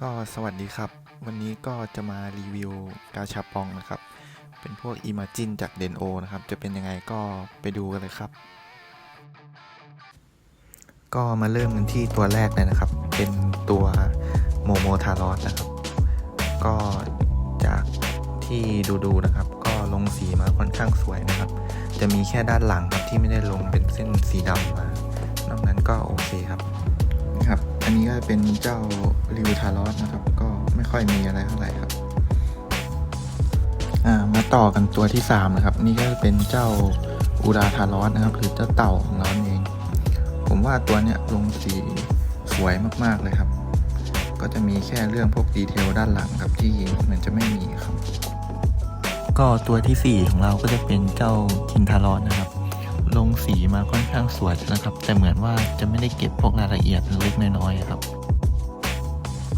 ก็สวัสดีครับ วันนี้ก็จะมารีวิวกาชาปองนะครับ เป็นพวก Imagine จาก d e n o นะครับ จะเป็นยังไงก็ไปดูกันเลยครับ ก็มาเริ่มกันที่ตัวแรกเลยนะครับ เป็นตัวโมโมทารอสนะครับ ก็จากที่ดูๆนะครับ ก็ลงสีมาค่อนข้างสวยนะครับ จะมีแค่ด้านหลังครับที่ไม่ได้ลงเป็นเส้นสีดำมา นอกนั้นก็โอเคครับนะครับ อันนี้ก็จะเป็นเจ้าริวทารอสนะครับ ก็ไม่ค่อยมีอะไรเท่าไหร่ครับ อ่ามาต่อกันตัวที่สามนะครับ นี่ก็จะเป็นเจ้าอูราทารอสนะครับ หรือเจ้าเต่าของเราเอง ผมว่าตัวเนี้ยลงสีสวยมากๆเลยครับ ก็จะมีแค่เรื่องพวกดีเทลด้านหลังครับที่เหมือนจะไม่มีครับ ก็ตัวที่ 4 ของเราก็จะเป็นเจ้าทินทารอสนะครับ ลงสีมาค่อนข้างสวยนะครับ แต่เหมือนว่าจะไม่ได้เก็บพวกรายละเอียดเล็กน้อยๆครับ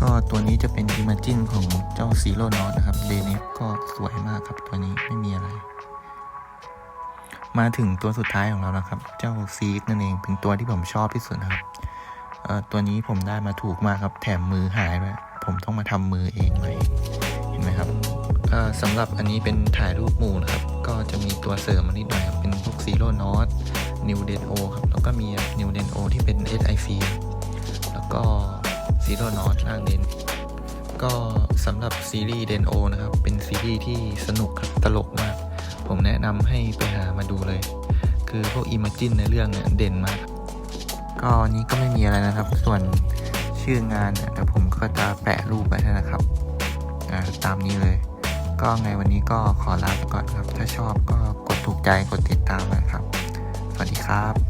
ก็ตัวนี้จะเป็นอิมจินของเจ้าซีโร่นอตนะครับเดนิฟก็สวยมากครับตัวนี้ไม่มีอะไร มาถึงตัวสุดท้ายของเรานะครับ เจ้าซีกนั่นเองเป็นตัวที่ผมชอบที่สุดครับเอ่อตัวนี้ผมได้มาถูกมากครับ แถมมือหายด้วยผมต้องมาทำมือเองเลยเห็นไหมครับเอ่อสำหรับอันนี้เป็นถ่ายรูปหมู่นะครับ ก็จะมีตัวเสริมมานิดหน่อยครับเป็น พวกซีโร่นอตนิวเดนโอครับ แล้วก็มีนิวเดนโอที่เป็น SIF แล้วก็ซีโร่นอตล่างเดนก็สำหรับซีรีส์เดนโอนะครับ เป็นซีรีส์ที่สนุกครับตลกมาก ผมแนะนำให้ไปหามาดูเลย คือพวกอิม g จินในเรื่องเนี่ยเด่นมาก ก็อันนี้ก็ไม่มีอะไรนะครับ ส่วนชื่องานเนี่ยเดี๋ยวผมก็จะแปะรูปไว้ให้นะครับ ตามนี้เลย ก็ไงวันนี้ก็ขอลาไปก่อนครับ ถ้าชอบก็กดถูกใจกดติด สวัสดีครับ